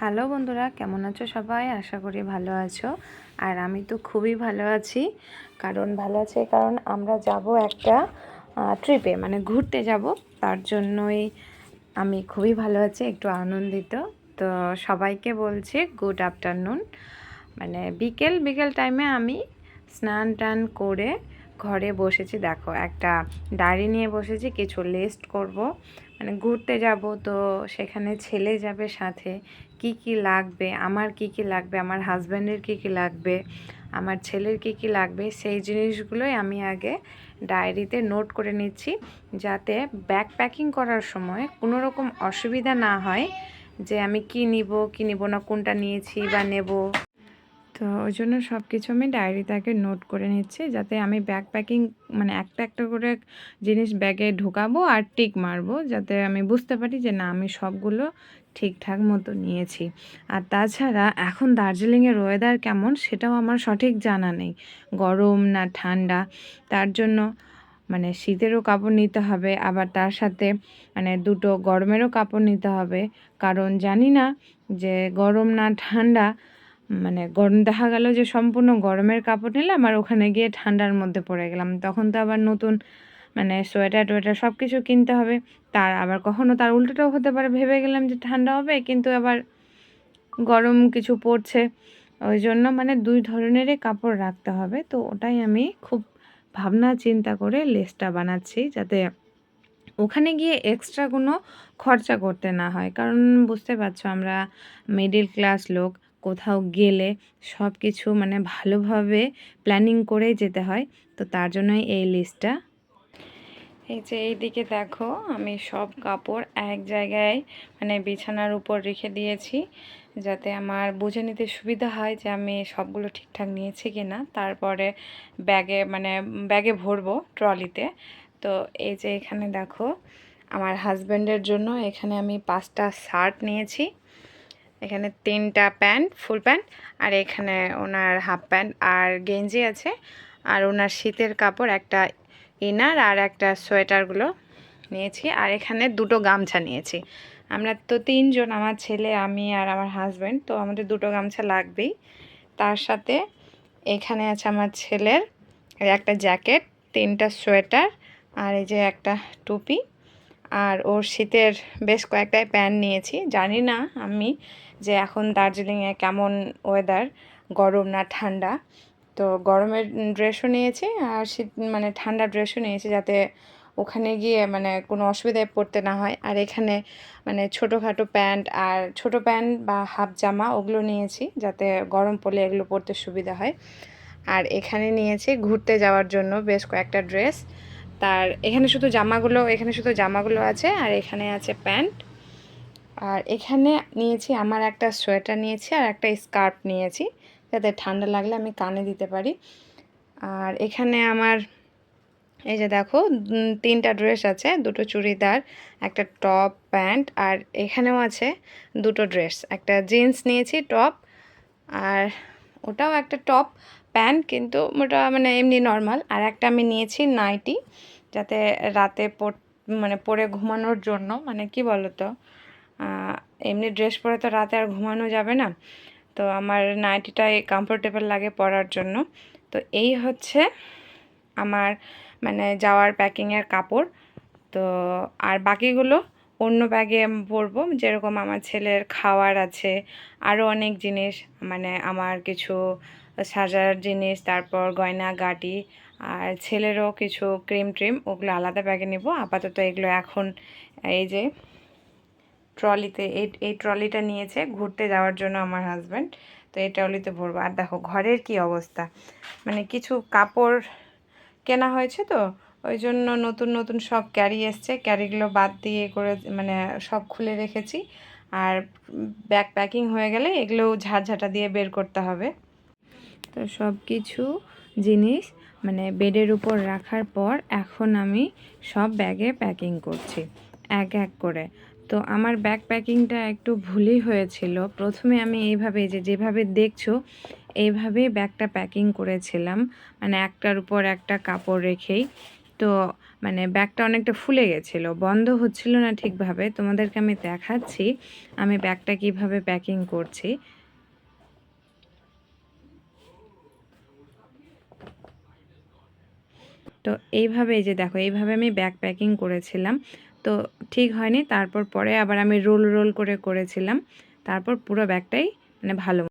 Hello বন্ধুরা, কেমন আছো সবাই? আশা করি ভালো আছো। আর আমি তো খুবই ভালো আছি। কারণ ভালো আছি কারণ আমরা যাব একটা ট্রিপে মানে ঘুরতে যাব। তার জন্যই আমি খুবই ভালো আছি, একটু আনন্দিত। তো সবাইকে বলছি গুড আফটারনুন মানে বিকেল বিকেল টাইমে আমি স্নান টান করে ঘরে বসেছি। দেখো, একটা ডায়েরি নিয়ে বসেছি, কিছু লিস্ট করব। মানে ঘুরতে যাব তো সেখানে ছেলে যাবে সাথে। কি কি লাগবে? আমার কি কি লাগবে? আমার হাজব্যান্ডের কি কি লাগবে? আমার ছেলের কি কি লাগবে? সেই জিনিসগুলোই আমি আগে ডায়েরিতে নোট করে নিচ্ছি যাতে ব্যাগ প্যাকিং করার সময় কোনো রকম অসুবিধা না হয় যে আমি কি নিব কি নিব না, কোনটা নিয়েছি বা নেব। তো ওই জন্য সব কিছু আমি ডায়েরিতে আগে নোট করে নিচ্ছি যাতে আমি ব্যাগ প্যাকিং মানে একটা একটা করে জিনিস ব্যাগে ঢোকাবো আর টিক মারবো যাতে আমি বুঝতে পারি যে না, আমি সবগুলো ঠিকঠাক মতো নিয়েছি। আর তাছাড়া এখন দার্জিলিংয়ের ওয়েদার কেমন সেটাও আমার সঠিক জানা নেই। গরম না ঠান্ডা, তার জন্য মানে শীতেরও কাপড় নিতে হবে, আবার তার সাথে মানে দুটো গরমেরও কাপড় নিতে হবে। কারণ জানি না যে গরম না ঠান্ডা মানে গরম দেখা গেল যে সম্পূর্ণ গরমের কাপড় নিলাম আর ওখানে গিয়ে ঠান্ডার মধ্যে পড়ে গেলাম। তখন তো আবার নতুন মানে সোয়েটার টোয়েটার সব কিছু কিনতে হবে। তার আবার কখনো তার উল্টোটাও হতে পারে, ভেবে গেলাম যে ঠান্ডা হবে, কিন্তু আবার গরম কিছু পড়ছে। ওই জন্য মানে দুই ধরনেরই কাপড় রাখতে হবে। তো ওটাই আমি খুব ভাবনা চিন্তা করে লেসটা বানাচ্ছি যাতে ওখানে গিয়ে এক্সট্রা কোনো খরচা করতে না হয়। কারণ বুঝতে পারছ আমরা মিডিল ক্লাস লোক কোথাও গেলে সব কিছু মানে ভালোভাবে প্ল্যানিং করেই যেতে হয়। তো তার জন্যই এই লিস্টটা এই যে এই দিকে দেখো, আমি সব কাপড় এক জায়গায় মানে বিছানার উপর রেখে দিয়েছি যাতে আমার বুঝে নিতে সুবিধা হয় যে আমি সবগুলো ঠিকঠাক নিয়েছি কি না তারপরে ব্যাগে মানে ব্যাগে ভরবো ট্রলিতে। তো এই যে এখানে দেখো, আমার হাজব্যান্ডের জন্য এখানে আমি পাঁচটা শার্ট নিয়েছি। এখানে তিনটা প্যান্ট, ফুল প্যান্ট, আর এখানে ওনার হাফ প্যান্ট আর গেঞ্জি আছে। আর ওনার শীতের কাপড়, একটা ইনার আর একটা সোয়েটারগুলো নিয়েছি। আর এখানে দুটো গামছা নিয়েছি। আমরা তো তিনজন, আমার ছেলে, আমি আর আমার হাজব্যান্ড তো আমাদের দুটো গামছা লাগবেই। তার সাথে এখানে আছে আমার ছেলের একটা জ্যাকেট, তিনটা সোয়েটার, আর এই যে একটা টুপি। আর ওর শীতের বেশ কয়েকটাই প্যান্ট নিয়েছি। জানি না আমি যে এখন দার্জিলিংয়ে কেমন ওয়েদার গরম না ঠান্ডা। তো গরমের ড্রেসও নিয়েছি আর শীত মানে ঠান্ডা ড্রেসও নিয়েছি যাতে ওখানে গিয়ে মানে কোনো অসুবিধায় পড়তে না হয়। আর এখানে মানে ছোটোখাটো প্যান্ট আর ছোট প্যান্ট বা হাফ জামা ওগুলো নিয়েছি যাতে গরম পড়লে এগুলো পরতে সুবিধা হয়। আর এখানে নিয়েছি ঘুরতে যাওয়ার জন্য বেশ কয়েকটা ড্রেস তার, এখানে শুধু জামাগুলো, এখানে শুধু জামাগুলো আছে আর এখানে আছে প্যান্ট। আর এখানে নিয়েছি, আমার একটা সোয়েটার নিয়েছি আর একটা স্কার্ফ নিয়েছি। যাতে ঠান্ডা লাগলে আমি কানে দিতে পারি। আর এখানে আমার, এই যে দেখো তিনটা ড্রেস আছে, দুটো চুড়িদার, একটা টপ, প্যান্ট আর এখানেও আছে দুটো ড্রেস। একটা জিন্স নিয়েছি, টপ, আর ওটাও একটা টপ। প্যান্ট, কিন্তু ওটা মানে এমনি নর্মাল। আর একটা আমি নিয়েছি নাইটি, যাতে রাতে মানে পরে ঘুমানোর জন্য মানে কি বলো তো এমনি ড্রেস পরে তো রাতে আর ঘুমানো যাবে না। তো আমার নাইটিটাই কমফোর্টেবল লাগে পরার জন্য। তো এই হচ্ছে আমার মানে যাওয়ার প্যাকিংয়ের কাপড়। তো আর বাকিগুলো অন্য ব্যাগে পরবো, যেরকম আমার ছেলের খাওয়ার আছে আরও অনেক জিনিস মানে আমার কিছু সাজার জিনিস, তারপর গয়না, গাটি, আর ছেলেরও কিছু ক্রিম ট্রিম, ওগুলো আলাদা ব্যাগে নেব। আপাতত এগুলো এখন এই যে ট্রলিতে, এই এই ট্রলিটা নিয়েছে ঘুরতে যাওয়ার জন্য আমার হাজব্যান্ড, তো এই ট্রলিতে ভরবো। আর দেখো ঘরের কি অবস্থা। মানে কিছু কাপড় কেনা হয়েছে তো, ওই জন্য নতুন নতুন সব ক্যারি এসছে। ক্যারিগুলো বাদ দিয়ে করে মানে সব খুলে রেখেছি। আর ব্যাগ প্যাকিং হয়ে গেলে এগুলো ঝাড়ঝাটা দিয়ে বের করতে হবে। তো সব কিছু জিনিস মানে বেডের উপর রাখার পর এখন আমি সব ব্যাগে প্যাকিং করছি, এক এক করে। তো আমার ব্যাগ প্যাকিংটা একটু ভুলই হয়েছিল। প্রথমে আমি এইভাবে যে যেভাবে দেখছ এইভাবে ব্যাগটা প্যাকিং করেছিলাম। মানে একটার উপর একটা কাপড় রেখেই। তো মানে ব্যাগটা অনেকটা ফুলে গেছিল, বন্ধ হচ্ছিল না ঠিকভাবে। তোমাদেরকে আমি দেখাচ্ছি, আমি ব্যাগটা কীভাবে প্যাকিং করছি। তো এইভাবে এই যে দেখো, এইভাবে আমি ব্যাগ প্যাকিং করেছিলাম। তো ঠিক হয়নি, তারপর পরে আবার আমি রোল রোল করে করেছিলাম। তারপর পুরো ব্যাগটাই মানে ভালো